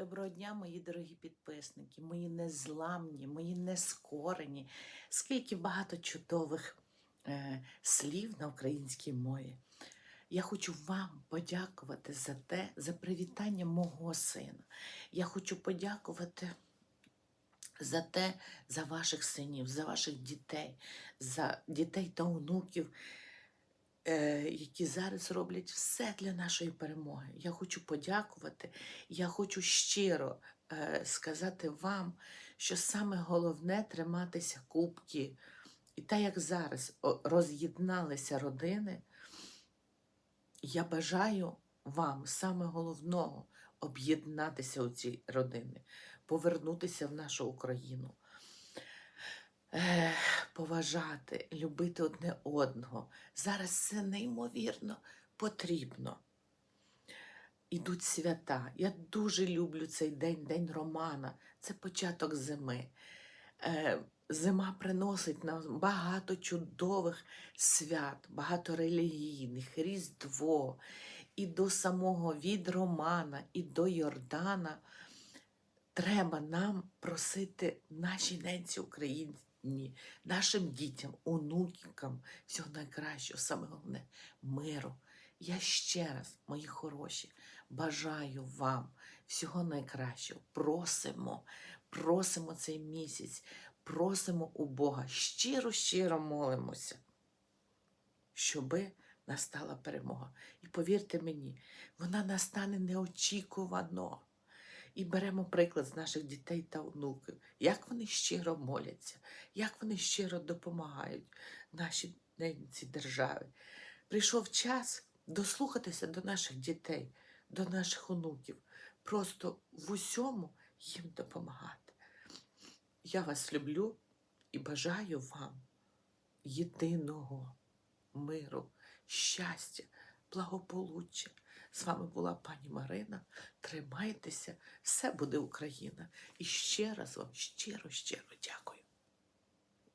Доброго дня, мої дорогі підписники, мої незламні, мої нескорені. Скільки багато чудових е, слів на українській мові. Я хочу вам подякувати за те, за привітання мого сина. Я хочу подякувати за те, за ваших синів, за ваших дітей, за дітей та онуків, які зараз роблять все для нашої перемоги. Я хочу подякувати. Я хочу щиро е, сказати вам, що саме головне триматися кубки. І так як зараз роз'єдналися родини, я бажаю вам саме головного об'єднатися у ці родини, повернутися в нашу Україну, е, поважати, любити одне одного. Зараз це неймовірно потрібно. Ідуть свята. Я дуже люблю цей день, день Романа. Це початок зими. Е, зима приносить нам багато чудових свят, багато релігійних, Різдво. І до самого від Романа, і до Йордана треба нам просити нашій ненці Україні, нашим дітям, онукам всього найкращого, саме головне миру. Я ще раз, мої хороші, бажаю вам всього найкращого. Просимо, просимо цей місяць, просимо у Бога, щиро, щиро молимося, щоби настала перемога. І повірте мені, вона настане неочікувано. І беремо приклад з наших дітей та онуків, як вони щиро моляться, як вони щиро допомагають нашій державі. Прийшов час дослухатися до наших дітей, до наших онуків, просто в усьому їм допомагати. Я вас люблю і бажаю вам єдиного миру, щастя, благополуччя. З вами була пані Марина. Тримайтеся, все буде Україна. І ще раз вам щиро, щиро дякую.